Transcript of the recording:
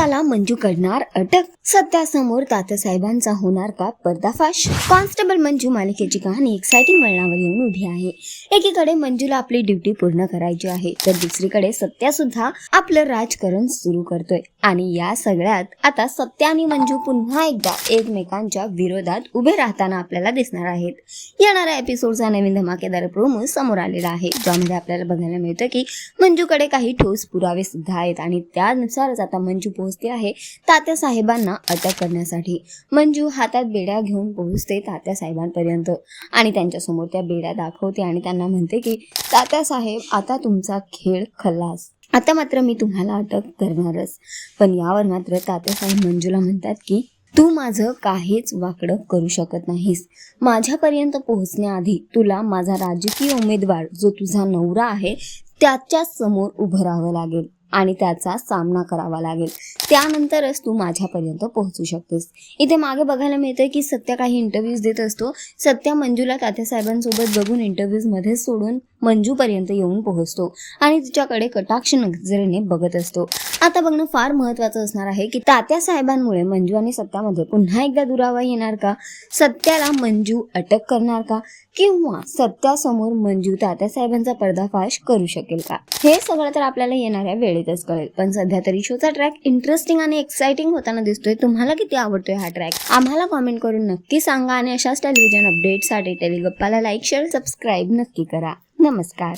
त्याला मंजू करणार अटक. सत्यासमोर तात्यासाहेबांचा होणार का पर्दाफाश? कॉन्स्टेबल मंजू मालिकेची कहाणी एक्साइटिंग वळणावर येऊन उभी आहे. एकीकडे मंजूला आपली ड्युटी पूर्ण करायची आहे तर दुसरीकडे सत्या सुद्धा आपलं राजकारण सुरू करतोय. आणि या सगळ्यात आता सत्या आणि मंजू पुन्हा एकदा एकमेकांच्या विरोधात उभे राहताना आपल्याला दिसणार आहेत. येणाऱ्या एपिसोडचा नवीन धमाकेदार प्रोमो समोर आलेला आहे. ज्यामध्ये आपल्याला बघायला मिळतं की मंजूकडे काही ठोस पुरावे सुद्धा आहेत. आणि त्यानुसारच आता मंजू पोहोचते आहे तात्या साहेबांना अटक करण्यासाठी. मंजू हातात बेड्या घेऊन पोहोचते तात्या साहेबांपर्यंत आणि त्यांच्यासमोर त्या बेड्या दाखवते आणि त्यांना म्हणते की तात्या साहेब आता तुमचा खेळ खल्लास आता मात्र मी तुम्हाला अटक करणारच. पण यावर मात्र तात्यासाहेब मंजूला म्हणतात की तू माझं काहीच वाकडं करू शकत नाहीस. माझ्यापर्यंत पोहोचण्याआधी तुला माझा राजकीय उमेदवार जो तुझा नवरा आहे त्याच्यासमोर उभं राहावं लागेल. आणि त्याचा सामना करावा लागेल. त्यानंतरच तू माझ्यापर्यंत पोहोचू शकतेस. इथे मागे बघायला मिळतंय की सत्या काही इंटरव्ह्यूज देत असतो. सत्या मंजूला तात्यासाहेबांसोबत बघून इंटरव्ह्यूजमध्ये सोडून मंजूपर्यंत येऊन पोहोचतो. आणि तिच्याकडे कटाक्ष नजरेने बघत असतो. आता बघणं फार महत्त्वाचं असणार आहे की तात्या साहेबांमुळे मंजू आणि सत्यामध्ये पुन्हा एकदा दुरावा येणार का? सत्याला मंजू अटक करणार का? किंवा सत्यासमोर मंजू तात्या साहेबांचा पर्दाफाश करू शकेल का? हे सगळं तर आपल्याला येणाऱ्या वेळेतच कळेल. पण सध्या तरी शोचा ट्रॅक इंटरेस्टिंग आणि एक्साइटिंग होताना दिसतोय. तुम्हाला किती आवडतोय हा ट्रॅक आम्हाला कॉमेंट करून नक्की सांगा आणि अशाच टेलिव्हिजन अपडेटसाठी टेलिगप्पाला लाईक शेअर सबस्क्राईब नक्की करा. नमस्कार.